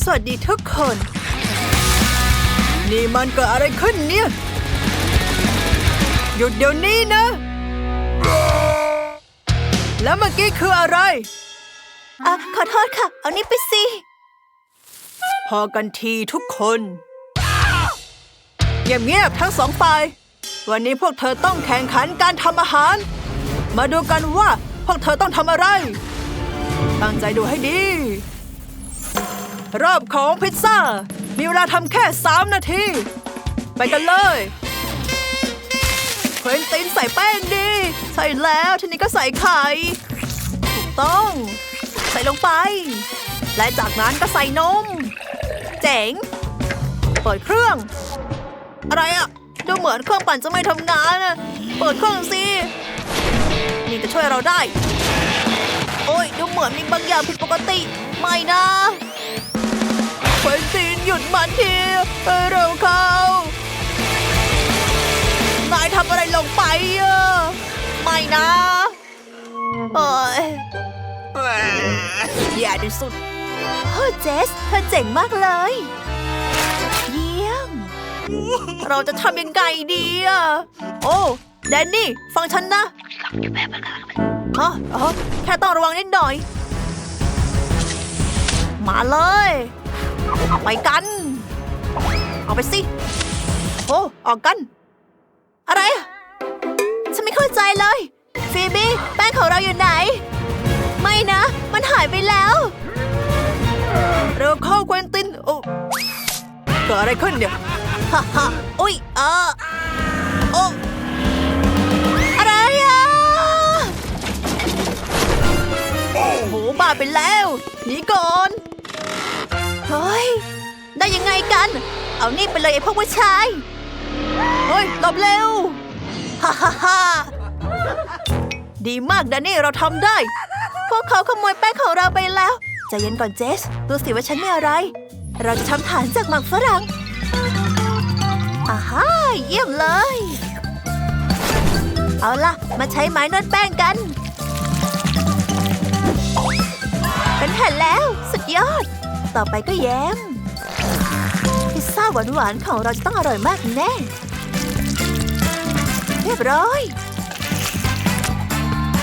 สวัสดีทุกคน นี่มันเกิดอะไรขึ้นเนี่ย หยุดเดี๋ยวนี้นะ แล้วเมื่อกี้คืออะไร อะ ขอโทษค่ะ เอานี่ไปสิ พอกันทีทุกคนเงียบๆทั้งสองฝ่าย วันนี้พวกเธอต้องแข่งขันการทำอาหาร มาดูกันว่าพวกเธอต้องทำอะไร ตั้งใจดูให้ดี รอบของพิซซ่า มีเวลาทำแค่ 3 นาที ไปกันเลยเควนตินใส่แป้งดี ใส่แล้วทีนี้ก็ใส่ไข่ ถูกต้อง ใส่ลงไป และจากนั้นก็ใส่นม เจ๋ง เปิดเครื่อง อะไรอะดูเหมือนเครื่องปั่นจะไม่ทำงานอะเปิดเครื่องสิ นี่จะช่วยเราได้ โอ้ยดูเหมือนมีบางอย่างผิดปกติ ไม่นะ หยุดมันทีเออเร็วเข้านายทำอะไรลงไปอะไม่นะเอ้ยแย่ที่สุดโอ้เจสเธอเจ๋งมากเลย เยี่ยม เราจะทำยังไงดีอะโอ้แดนนี่ ฟังฉันนะฮะอ๋อแค่ต้องระวังนิดหน่อย มาเลย ไปกัน เอาไปสิ โอ้ ออกกัน อะไร ฉันไม่เข้าใจเลย ฟีบี้แป้งของเราอยู่ไหน ไม่นะ มันหายไปแล้วเร็วเข้าเควินติน โอ้เกิดอะไรขึ้นเนี่ยฮ่าฮ่าอุ้ยเออโอ้อะไรอะโอ้โหบ้าไปแล้วหนีก่อน ฮ้ย ได้ยังไงกัน เอานี่ไปเลยไอ้พวกผู้ชาย เฮ้ยหลบเร็ว ฮ่าฮ่าฮ่าดีมากแดนนี่เราทำได้ พวกเขาขโมยแป้งของเราไปแล้วใจเย็นก่อนเจส ดูสิว่าฉันมีอะไร เราจะทำฐานจากหมักฝรั่งอาฮ่าเยี่ยมเลย เอาล่ะ มาใช้ไม้นวดแป้งกัน เป็นแผ่นแล้ว สุดยอด ต่อไปก็แย้ม พิซซ่าหวานๆของเราจะต้องอร่อยมากแน่ เรียบร้อย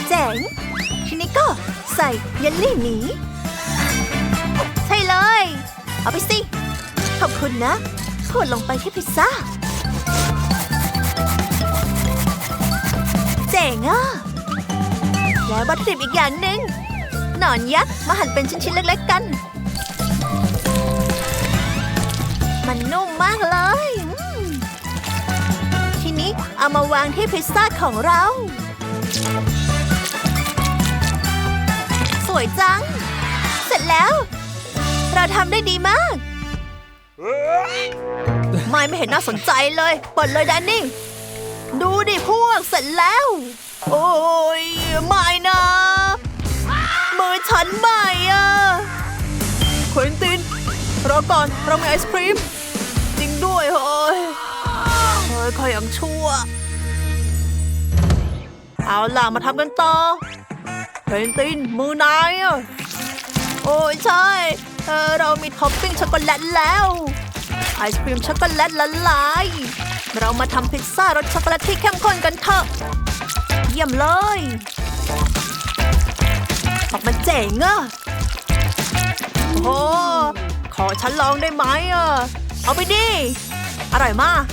เจ๋ง ทีนี้ก็ใส่เยลลี่หมีใช่เลย เอาไปสิ ขอบคุณนะพูดลงไปที่พิซซ่า เจ๋งอะ แล้ววัตถุดิบอีกอย่างหนึ่งหนอนยักษ์มาหั่นเป็นชิ้นๆเล็กๆกัน มันนุ่มมากเลย ทีนี้เอามาวางที่พิซซ่าของเรา สวยจัง เสร็จแล้ว เราทำได้ดีมาก ไม่ไม่เห็นน่าสนใจเลยเปิดเลยแดนนี่ ดูดิพวกเสร็จแล้ว โอ้ยไม่นะมือฉันไม่อะควินติ อก่อนเรามีไอศครีม จริงด้วยเฮ้ยเฮ้ยขอยังชั่ว เอาล่ะมาทำกันต่อควินตินมือนายอะโอ้ยใช่เออเรามีท็อปปิ้งช็อกโกแลตแล้ว ไอศครีมช็อกโกแลตละลาย เรามาทำพิซซ่ารสช็อกโกแลตที่เข้มข้นกันเถอะ เยี่ยมเลย ออกมาเจ๋งอะโอ้ อฉันลองได้ไหมอะเอาไปดิ อร่อยมาก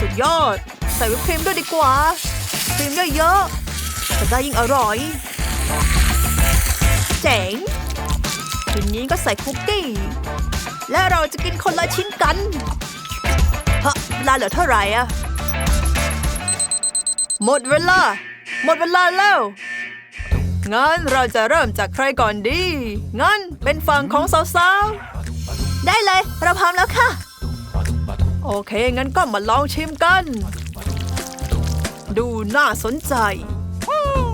สุดยอด ใส่วิปครีมด้วยดีกว่า ครีมเยอะๆจะได้ยิ่งอร่อย เจ๋ง ทีนี้ก็ใส่คุกกี้ และเราจะกินคนละชิ้นกันฮะเวลาเหลือเท่าไหร่อะหมดเวลา หมดเวลาแล้วงั้นเราจะเริ่มจากใครก่อนดี งั้นเป็นฝั่งของสาว ได้เลย เราพร้อมแล้วค่ะ โอเค งั้นก็มาลองชิมกัน ดูน่าสนใจ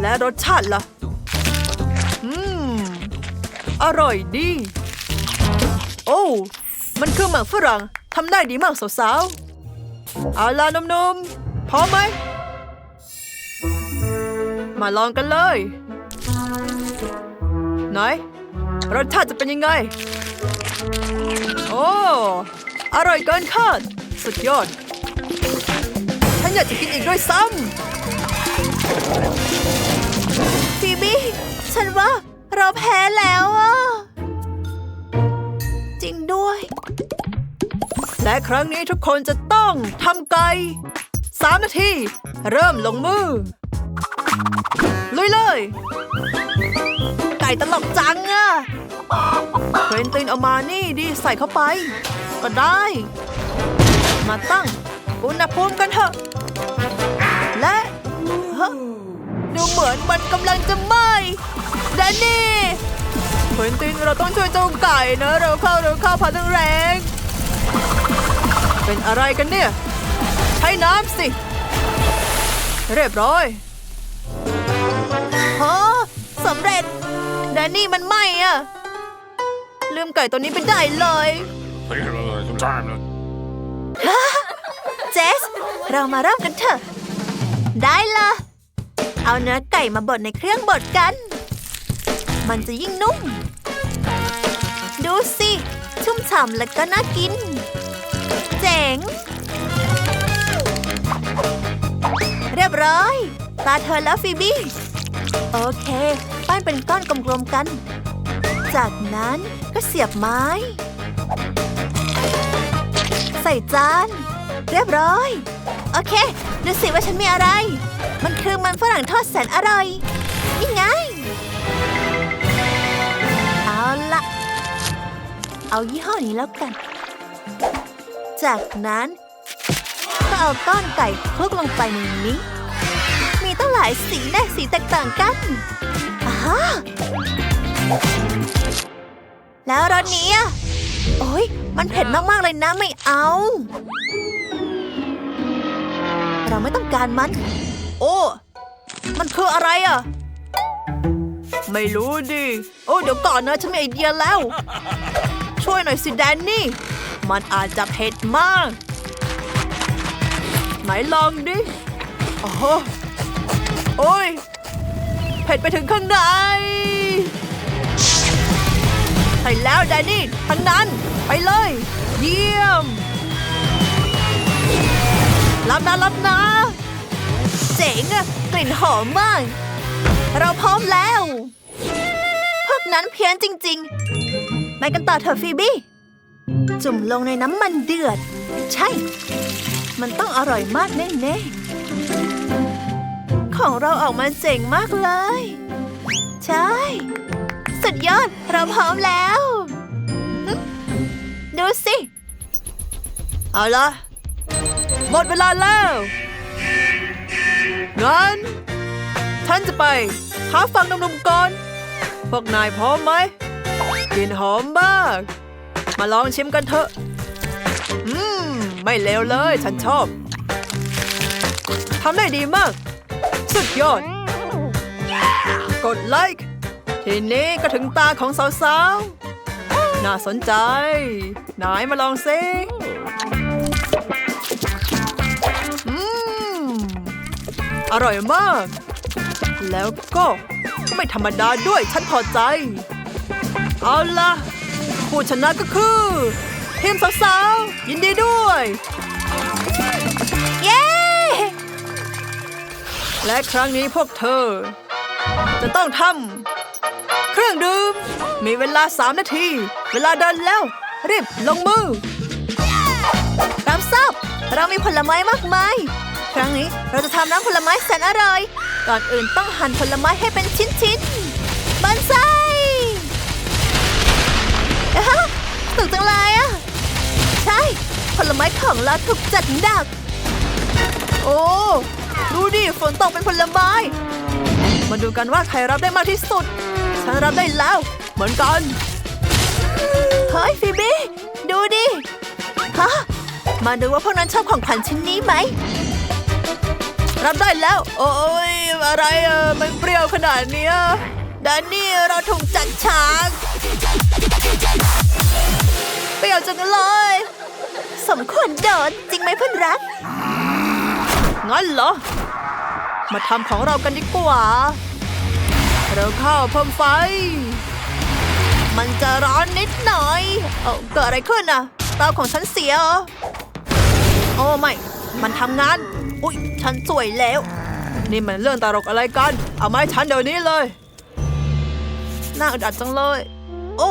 และรสชาติล่ะ อืม อร่อยดี โอ้ มันคือหมากฝรั่งทำได้ดีมากสาวๆ เอาล่ะนุ่มๆพร้อมไหม มาลองกันเลย ไหน รสชาติจะเป็นยังไง โอ้ อร่อยเกินคาด สุดยอด ฉันอยากจะกินอีกด้วยซ้ำฟีบี้ ฉันว่าเราแพ้แล้วอะ จริงด้วย และครั้งนี้ทุกคนจะต้องทำไก่สามนาที เริ่มลงมือ ลุยเลย ก่ตลกจังอะเควินตินเอามานี่ดิใส่เข้าไป ก็ได้ มาตั้งอุณหภูมิกันเถอะ และฮะดูเหมือนมันกำลังจะไหม้แดนนี่เควินตินเราต้องช่วยเจ้าไก่นะเราเข้าเราเข้าพันแรง เป็นอะไรกันเนี่ย ใช้น้ำสิ เรียบร้อย นนี่มันไหมอะลืมไก่ตัวนี้ไปได้เลยเจส เรามาเริ่มกันเถอะ ได้ละเอาเนื้อไก่มาบดในเครื่องบดกัน มันจะยิ่งนุ่ม ดูสิ ชุ่มฉ่ำและก็น่ากิน เจ๋ง เรียบร้อย ตาเธอแล้วฟีบี้ โอเค ปั้นเป็นก้อนกลมๆกัน จากนั้นก็เสียบไม้ ใส่จาน เรียบร้อย โอเค ดูสิว่าฉันมีอะไร มันคือมันฝรั่งทอดแสนอร่อย นี่ไง เอาละเอายี่ห้อนี้แล้วกัน จากนั้นก็เอาก้อนไก่คลุกลงไปในนี้ มีตั้งหลายสีแน่สีแตกต่างกัน ฮะ แล้วรสนี้อะโอ้ยมันเผ็ดมาก ๆ เลยนะไม่เอา เราไม่ต้องการมัน โอ้ มันคืออะไรอะ ไม่รู้ดิ โอ้ เดี๋ยวก่อนนะฉันมีไอเดียแล้ว ช่วยหน่อยสิแดนนี่ มันอาจจะเผ็ดมาก ไหนลองดิ โอ้โอ้ย เผ็ดไปถึงข้างในใช่แล้วแดนนี่ทั้งนั้นไปเลย เยี่ยม รับนะรับนะ เจ๋งอะกลิ่นหอมมาก เราพร้อมแล้ว พวกนั้นเพี้ยนจริง ๆ ไปกันต่อเถอะฟีบี้ จุ่มลงในน้ำมันเดือด ใช่ มันต้องอร่อยมากแน่ๆ ของเราออกมาเจ๋งมากเลย ใช่ สุดยอด เราพร้อมแล้ว ดูสิ เอาละหมดเวลาแล้วงั้นฉันจะไป หาฟังนมๆก่อน พวกนายพร้อมไหมกลิ่นหอมมาก มาลองชิมกันเถอะ อืม ไม่เลวเลย ฉันชอบ ทำได้ดีมาก สุดยอด กดไลค์ ทีนี้ก็ถึงตาของสาวๆ น่าสนใจ ไหนมาลองซิอืมอร่อยมาก แล้วก็ไม่ธรรมดาด้วยฉันพอใจ เอาล่ะ ผู้ชนะก็คือทีมสาวๆ ยินดีด้วยเย้ และครั้งนี้พวกเธอ จะต้องทำเครื่องดื่ม มีเวลา3นาที เวลาเดินแล้ว รีบลงมือรับทราบเรามีผลไม้มากมาย ครั้งนี้เราจะทำน้ำผลไม้แสนอร่อย ก่อนอื่นต้องหั่นผลไม้ให้เป็นชิ้นๆบันไซอะฮะสุกจังเลยอะใช่ ผลไม้ของเราถูกจัดหนัก โอ้ ดูดิ ฝนตกเป็นผลไม้ มาดูกันว่าใครรับได้มากที่สุด ฉันรับได้แล้ว เหมือนกัน เฮ้ยฟิบี้ ดูดิ ฮะ มาดูว่าพวกนั้นชอบของขวัญชิ้นนี้ไหม รับได้แล้ว โอ้ยอะไรอะมันเปรี้ยวขนาดเนี้ยแดนนี่เราถูกจัดฉากเปรี้ยวจังเลยสมควรโดนจริงไหมเพื่อนรักงั้นเหรอ มาทำของเรากันดีกว่าเราเข้าเพิ่มไฟ มันจะร้อนนิดหน่อย เออเกิดอะไรขึ้นน่ะเตาของฉันเสียเหรอโอ้ไม่ มันทำงาน อุ๊ย ฉันสวยแล้ว นี่มันเรื่องตลกอะไรกัน เอามาให้ฉันเดี๋ยวนี้เลย น่าอึดอัดจังเลย โอ้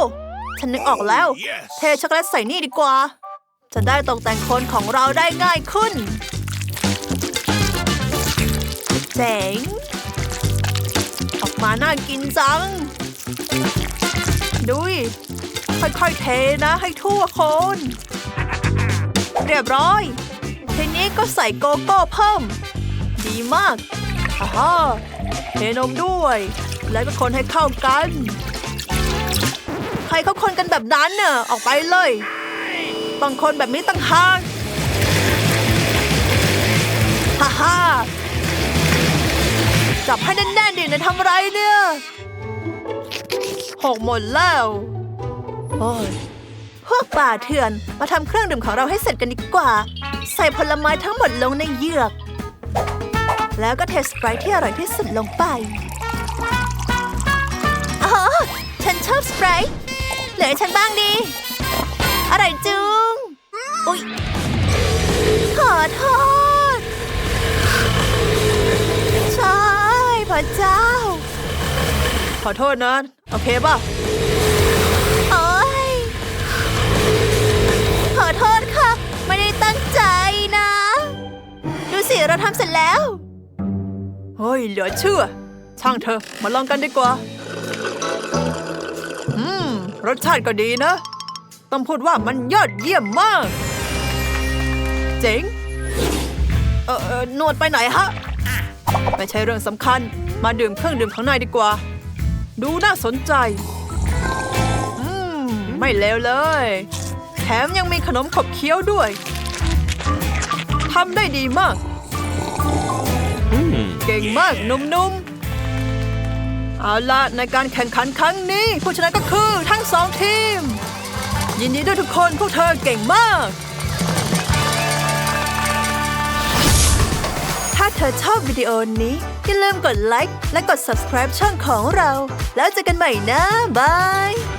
ฉันนึกออกแล้ว Yes. เทช็อกโกแลตใส่นี่ดีกว่า จะได้ตกแต่งคนของเราได้ง่ายขึ้น เจ๋งออกมาน่ากินจัง ดุยค่อยๆเทนะให้ทั่วคน เรียบร้อยทีนี้ก็ใส่โกโก้เพิ่ม ดีมากฮ่าฮ่าเทนมด้วย แล้วก็คนให้เข้ากัน ใครเขาคนกันแบบนั้นเน่ะออกไปเลยต้องคนแบบนี้ตั้งหากฮ่าฮ่า จับให้แน่นๆดินายทำไรเนี่ยหกหมดแล้วโอ้ยพวกป่าเถื่อนมาทำเครื่องดื่มของเราให้เสร็จกันดีกว่า ใส่ผลไม้ทั้งหมดลงในเหยือก แล้วก็เทสไปรท์ที่อร่อยที่สุดลงไปอ๋อฉันชอบสไปรท์เหลือฉันบ้างดี อร่อยจุง อุ๊ย ขอโท ขอโทษนะ โอเคป่ะโอ๊ยขอโทษค่ะ ไม่ได้ตั้งใจนะ ดูสิ เราทำเสร็จแล้ว เฮ้ย เหลือเชื่อ ช่างเธอะมาลองกันดีกว่า อืม รสชาติก็ดีนะ ต้องพูดว่ามันยอดเยี่ยมมาก เจ๋ง เออเออหนวดไปไหนฮะ ไม่ใช่เรื่องสำคัญ มาดื่มเครื่องดื่มข้างในดีกว่า ดูน่าสนใจ อืม ไม่เลวเลย แถมยังมีขนมขบเคี้ยวด้วยทำได้ดีมาก Hmm. เก่งมากหนุ่มๆ เอาละในการแข่งขันครั้งนี้ ผู้ชนะก็คือทั้งสองทีม ยินดีด้วยทุกคนพวกเธอเก่งมาก เธอชอบวิดีโอนี้ อย่าลืมกดไลค์และกด subscribe ช่องของเรา แล้วเจอกันใหม่นะบาย